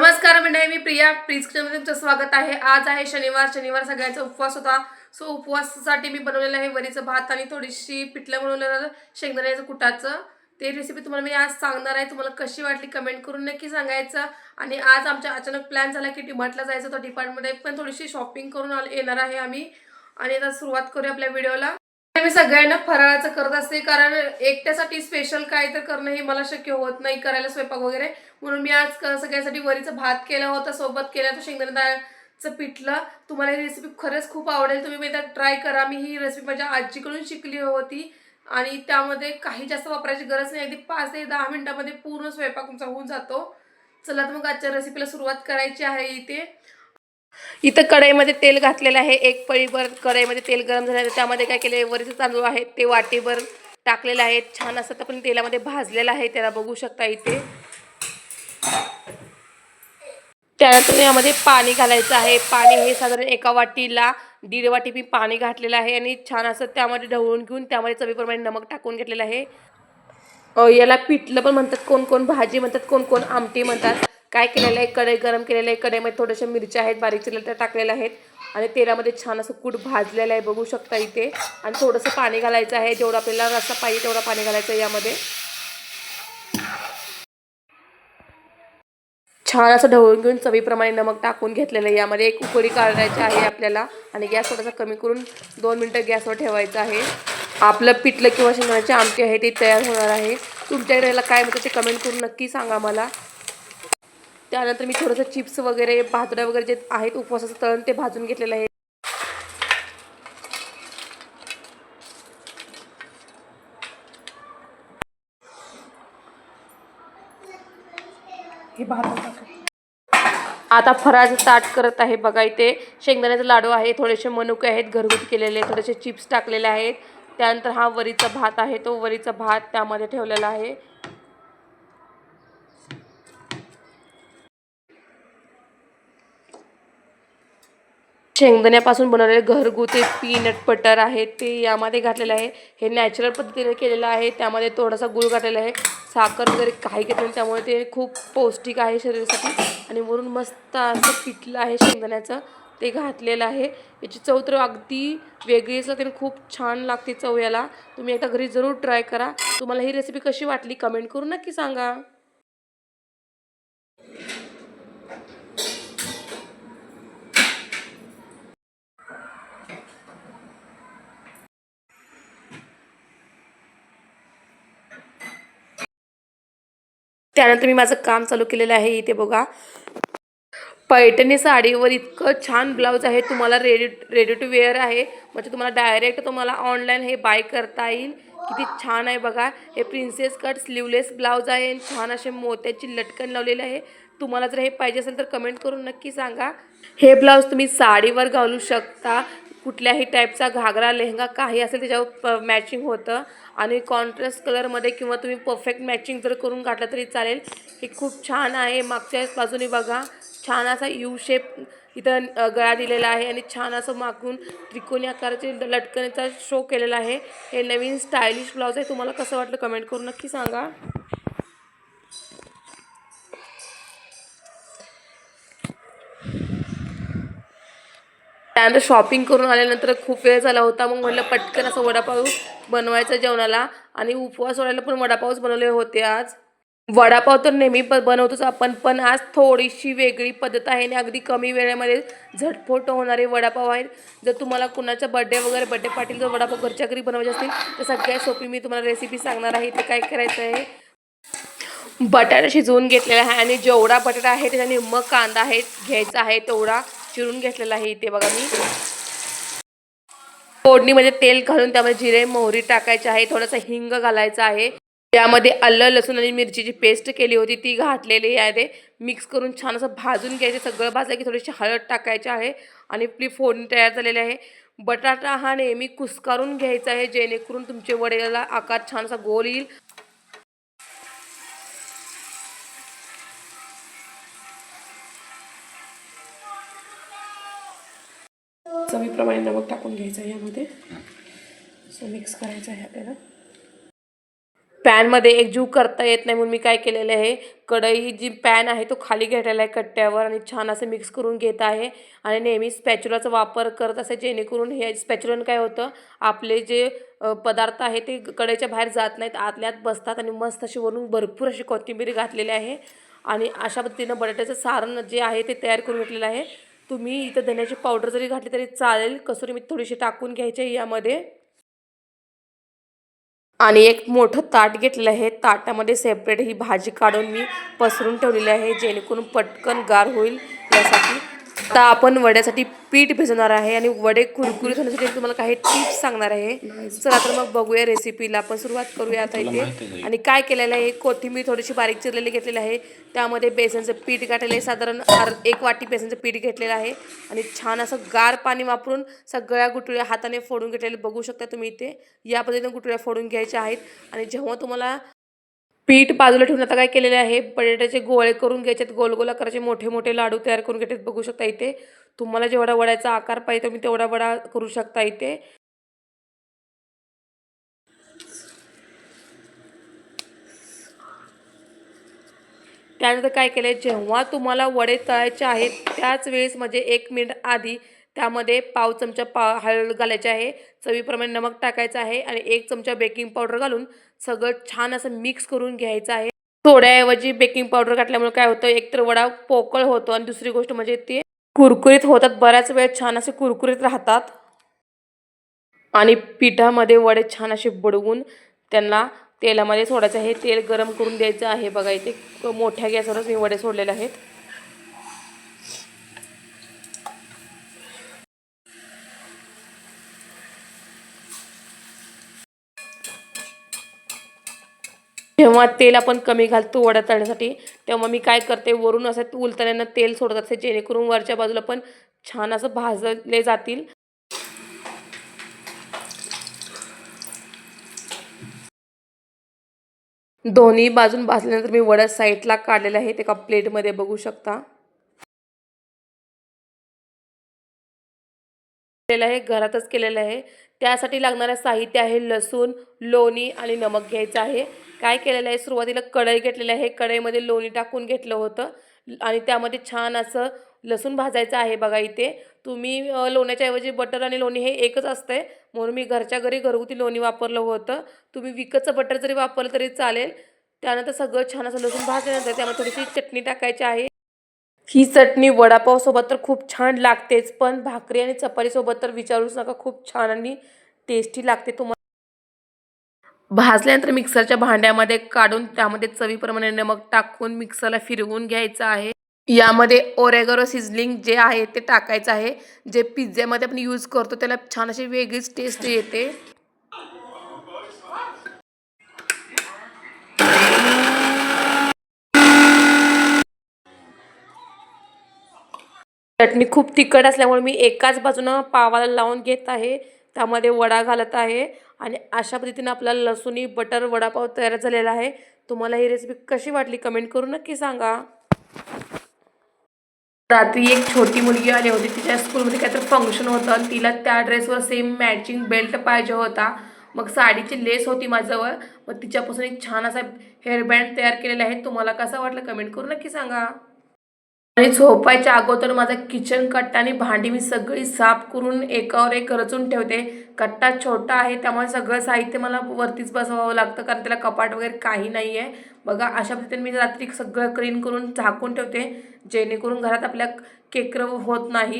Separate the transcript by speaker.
Speaker 1: नमस्कार मंडळी मी प्रिया. प्लीज तुमचं स्वागत आहे. आज आहे शनिवार. शनिवार सगळ्यांचा उपवास होता. सो उपवासासाठी मी बनवलेलं आहे वरीचं भात आणि थोडीशी पिठलं बनवलेलं शेंगदाण्याचं कुटाचं. ते रेसिपी तुम्हाला मी आज सांगणार आहे. तुम्हाला कशी वाटली कमेंट करून नक्की सांगायचं. आणि आज आमच्या अचानक प्लॅन झाला की डिमार्टला जायचं. होतं डिपार्टमध्ये पण थोडीशी शॉपिंग करून येणार आहे आम्ही. आणि आता सुरुवात करूया आपल्या व्हिडिओला मी सगळ्यांना फराळाचं करत असते कारण एकट्यासाठी स्पेशल काय तर करणं हे मला शक्य होत नाही करायला स्वयंपाक वगैरे. म्हणून मी आज सगळ्यासाठी सगळ्यांसाठी वरीचा भात केला होता सोबत केला होता शेंगदाणा डाळचं पिठलं. तुम्हाला ही रेसिपी खरंच खूप आवडेल तुम्ही एकदा ट्राय करा. मी ही रेसिपी माझ्या आजीकडून शिकली होती आणि त्यामध्ये काही जास्त वापरायची गरज नाही. अगदी पाच ते दहा मिनटामध्ये पूर्ण स्वयंपाक तुमचा होऊन जातो. चला तर मग आजच्या रेसिपीला सुरुवात करायची आहे इथे. इथं कढईमध्ये तेल घातलेलं आहे एक पळीभर कढईमध्ये तेल गरम झालं त्यामध्ये काय केले वरीचे तांदूळ आहेत ते वाटीभर टाकलेलं आहे छान असं तर पण तेलामध्ये भाजलेलं आहे त्याला बघू शकता इथे. त्यानंतर यामध्ये पाणी घालायचं आहे पाणी हे साधारण एका वाटीला दीड वाटी मी पाणी घातलेलं आहे आणि छान असं त्यामध्ये ढवळून घेऊन त्यामध्ये चवीप्रमाणे नमक टाकून घेतलेलं आहे. याला पिठलं पण म्हणतात कोण कोण भाजी म्हणतात कोण कोण आमटी म्हणतात. काय केलेलं आहे? कढई गरम केलेलं आहे कढईमध्ये थोड्याशा मिरच्या आहेत बारीक चिरलेल्या त्या टाकलेल्या आहेत आणि तेलामध्ये छान असं कूट भाजलेलं आहे बघू शकता इथे. आणि थोडंसं पाणी घालायचं आहे जेवढं आपल्याला रस्सा पाहिजे तेवढं पाणी घालायचं आहे यामध्ये. छान असं ढवळून घेऊन चवीप्रमाणे नमक टाकून घेतलेलं आहे. यामध्ये एक उकडी काढायची आहे आपल्याला आणि गॅस थोडासा कमी करून दोन मिनटं गॅसवर ठेवायचं आहे. आपलं पिठलं किंवा शेंगदाण्याची आमटी आहे ते तयार होणार आहे. तुमच्या याला काय म्हणतात ते कमेंट करून नक्की सांगा मला. त्यानंतर मी थोडंसं चिप्स वगैरे भातुड्या वगैरे जे आहेत उपवासाचं तळण ते भाजून घेतलेलं आहे. हे आता फराळाचं ताट करत आहे बघा इथे. शेंगदाण्याचा लाडू आहे थोडेसे मनुके आहेत घरगुती केलेले थोडेसे चिप्स टाकलेले आहेत. त्यानंतर हा वरीचा भात आहे तो वरीचा भात त्यामध्ये ठेवलेला आहे. शेंगदाण्यापासून बनवलेले घरगुती पीनट बटर आहे. ते यामध्ये घातलेलं आहे. हे नॅचरल पद्धतीने केलेलं आहे. त्यामध्ये थोडासा गुळ घातलेला आहे. साखर वगैरे काही घेतलं नाही. त्यामुळे ते खूप पौष्टिक आहे शरीरासाठी. आणि वरून मस्त असं पिठलं आहे शेंगदाण्याचं. ते घातलेलं आहे. याची चव तर अगदी वेगळी असं आणि खूप छान लागते चव याला. तुम्ही एकदा घरी जरूर ट्राय करा. तुम्हाला ही रेसिपी कशी वाटली कमेंट करून नक्की सांगा. त्यानंतर मी माझं काम चालू केलेलं आहे इथे बघा. पैठणी साडीवर इतकं छान ब्लाऊज आहे. तुम्हाला रेडी रेडी टू वेअर आहे. म्हणजे तुम्हाला डायरेक्ट तुम्हाला ऑनलाईन हे बाय करता येईल. किती छान आहे बघा. हे प्रिन्सेस कट स्लीवलेस ब्लाऊज आहे. आणि छान असे मोत्याची लटकन लावलेली आहे. तुम्हाला जर हे पाहिजे असेल तर कमेंट करून नक्की सांगा. हे ब्लाऊज तुम्ही साडीवर घालू शकता. कुठल्याही टाईपचा घागरा लेहंगा काही असेल त्याच्यावर प मॅचिंग होतं. आणि कॉन्ट्रास्ट कलरमध्ये किंवा तुम्ही परफेक्ट मॅचिंग जर करून काढलं तरी चालेल. हे खूप छान आहे. मागच्या बाजूने बघा. छान असा यू शेप इथं गळा दिलेला आहे आणि छान असं मागून त्रिकोणी आकाराचे लटकण्याचा शो केलेला आहे. हे नवीन स्टायलिश ब्लाऊज आहे. तुम्हाला कसं वाटलं कमेंट करून नक्की सांगा. त्यानंतर शॉपिंग करून आल्यानंतर खूप वेळ झाला होता. मग म्हटलं पटकन असं वडापाव बनवायचा जेवणाला. आणि उपवास सोडायला पण वडापावच बनवले होते आज. वडापाव तर नेहमी ब बनवतोच आपण पण आज थोडीशी वेगळी पद्धत आहे आणि अगदी कमी वेळेमध्ये झटफोट होणारे वडापाव आहेत. जर तुम्हाला कुणाचा बड्डे वगैरे बड्डे पाटील जर वडापाव घरच्या घरी बनवायचे असतील तर सगळ्यात सोपी मी तुम्हाला रेसिपी सांगणार आहे. ते काय करायचं आहे? बटाटा शिजवून घेतलेला आहे आणि जेवढा बटाटा आहे त्याच्या निम्म कांदा आहे घ्यायचा आहे तेवढा. चिरून घेतलेलं आहे. इथे बघा मी. फोडणीमध्ये तेल घालून त्यामध्ये जिरे मोहरी टाकायचे आहे. थोडासा हिंग घालायचा आहे. त्यामध्ये आलं लसूण आणि मिरचीची पेस्ट केली होती. ती घातलेली आहे. मिक्स करून छान असं भाजून घ्यायचे. सगळं भाजलं की थोडीशी हळद टाकायची आहे आणि आपली फोडणी तयार झालेली आहे. बटाटा हा नेहमी कुस्कारून घ्यायचा आहे. जेणेकरून तुमचे वडेला आकार छान असा गोल येईल. चवीप्रमाणे नमक टाकून घ्यायचं आहे यामध्ये. सो मिक्स करायचं आहे आपल्याला. पॅनमध्ये एक जीव करता येत नाही म्हणून मी काय केलेलं आहे कढई जी पॅन आहे तो खाली घेतलेला आहे कट्ट्यावर आणि छान असं मिक्स करून घेत आहे. आणि नेहमी स्पॅच्युलाचा वापर करत असे जेणेकरून हे स्पॅच्युलन काय होतं आपले जे पदार्थ आहे ते कढईच्या बाहेर जात नाहीत आतल्यात बसतात आणि मस्त अशी वरून भरपूर अशी कोथिंबीर घातलेली आहे. आणि अशा पद्धतीनं बटाट्याचं सारण जे आहे ते तयार करून घेतलेलं आहे. तुम्ही इथं धन्याची पावडर जरी घातली तरी चालेल. कसुरी मी थोडीशी टाकून घ्यायची आहे यामध्ये. आणि एक मोठं ताट घेतलेलं आहे. ताटामध्ये सेपरेट ही भाजी काढून मी पसरून ठेवलेली आहे. जेणेकरून पटकन गार होईल. आता आपण वड्यासाठी पीठ भिजवणार आहे आणि वडे कुरकुरीत होण्यासाठी मी तुम्हाला काही टिप्स सांगणार आहे. चला तर मग बघूया रेसिपीला आपण सुरुवात करूया आता इथे. आणि काय केलेलं आहे कोथिंबीर थोडीशी बारीक चिरलेली घेतलेली आहे. त्यामध्ये बेसनचं पीठ घातलेलं आहे. साधारण अर एक वाटी बेसनचं पीठ घेतलेलं आहे. आणि छान असं गार पाणी वापरून सगळ्या गुटळ्या हाताने फोडून घेतलेले बघू शकता तुम्ही इथे. या पद्धतीने गुटळ्या फोडून घ्यायच्या आहेत. आणि जेव्हा तुम्हाला पीठ बाजूला ठेवून आता काय केलेले आहे? बटाट्याचे गोळे करून घ्यायचेत गोल गोल आकाराचे मोठे मोठे लाडू तयार करून घ्यायचे बघू शकता इथे. तुम्हाला जेवढा वड्याचा आकार पाहिजे तुम्ही तेवढा वडा करू शकता इथे. त्यानंतर काय केलं आहे जेव्हा तुम्हाला वडे तळायचे आहेत त्याच वेळेस म्हणजे एक मिनिट आधी त्यामध्ये पाव चमचा पा हळद घालायचे आहे चवीप्रमाणे नमक टाकायचं आहे आणि एक चमचा बेकिंग पावडर घालून सगळं छान असं मिक्स करून घ्यायचं आहे. सोड्याऐवजी बेकिंग पावडर घातल्यामुळे काय होतं एकतर वडा पोकळ होतो आणि दुसरी गोष्ट म्हणजे ते कुरकुरीत होतात बऱ्याच वेळ छान असे कुरकुरीत राहतात. आणि पिठामध्ये वडे छान असे बुडवून त्यांना तेलामध्ये सोडायचं आहे. तेल गरम करून द्यायचं आहे. बघा इथे मोठ्या गॅसवरच मी वडे सोडलेले आहेत. जेव्हा तेल आपण कमी घालतो वड्या तळण्यासाठी. तेव्हा मी काय करते वरून असं उलताना तेल सोडत असते जेणेकरून वरच्या बाजूला पण छान असं भाजले जातील. दोन्ही बाजून भाजल्यानंतर मी वड्या साईडला काढलेलं आहे एका प्लेटमध्ये बघू शकता. केलेलं आहे घरातच केलेलं आहे. त्यासाठी लागणारं साहित्य आहे लसूण लोणी आणि नमक घ्यायचं आहे. काय केलेलं आहे? सुरुवातीला कढई घेतलेली आहे. कढईमध्ये लोणी टाकून घेतलं होतं. आणि त्यामध्ये छान असं लसूण भाजायचं आहे बघा इथे. तुम्ही लोण्याच्या ऐवजी बटर आणि लोणी हे एकच असतंय. म्हणून मी घरच्या घरी घरगुती लोणी वापरलं होतं. तुम्ही विकतचं बटर जरी वापरलं तरी चालेल. त्यानंतर सगळं छान असं लसूण भाजल्यानंतर त्यामध्ये थोडीशी चटणी टाकायची आहे. ही चटणी वडापावसोबत तर खूप छान लागतेच पण भाकरी आणि चपातीसोबत तर विचारूच नका खूप छान आणि टेस्टी लागते तुम्हाला भाजल्यानंतर मिक्सरच्या भांड्यामध्ये काढून त्यामध्ये चवीप्रमाणे नमक टाकून मिक्सरला फिरवून घ्यायचं आहे. यामध्ये ओरेगरो सिझलिंग जे आहे ते टाकायचं आहे. जे पिझ्झ्यामध्ये आपण यूज करतो त्याला छान अशी वेगळीच टेस्ट येते. चटणी खूप तिखट असल्यामुळे मी एकाच बाजूनं पावाला लावून घेत आहे. त्यामध्ये वडा घालत आहे. आणि अशा पद्धतीनं आपला लसूणी बटर वडापाव तयार झालेला आहे. तुम्हाला ही रेसिपी कशी वाटली कमेंट करून नक्की सांगा. रात्री एक छोटी मुलगी आली होती. तिच्या स्कूलमध्ये काहीतरी फंक्शन होतं आणि तिला त्या ड्रेसवर सेम मॅचिंग बेल्ट पाहिजे होता. मग साडीची लेस होती माझ्यावर. मग तिच्यापासून एक छान असा हेअरबँड तयार केलेला आहे. तुम्हाला कसा वाटलं कमेंट करून नक्की सांगा. आणि झोपायच्या अगोदर माझा किचन कट्टा आणि भांडी मी सगळी साफ करून एकावर एक रचून ठेवते. कट्टा छोटा आहे त्यामुळे सगळं साहित्य मला वरतीच बसवावं लागतं कारण त्याला कपाट वगैरे काही नाही आहे बघा अशा पद्धतीने मी रात्री सगळं क्लीन करून झाकून ठेवते जेणेकरून घरात आपल्या केकर होत नाही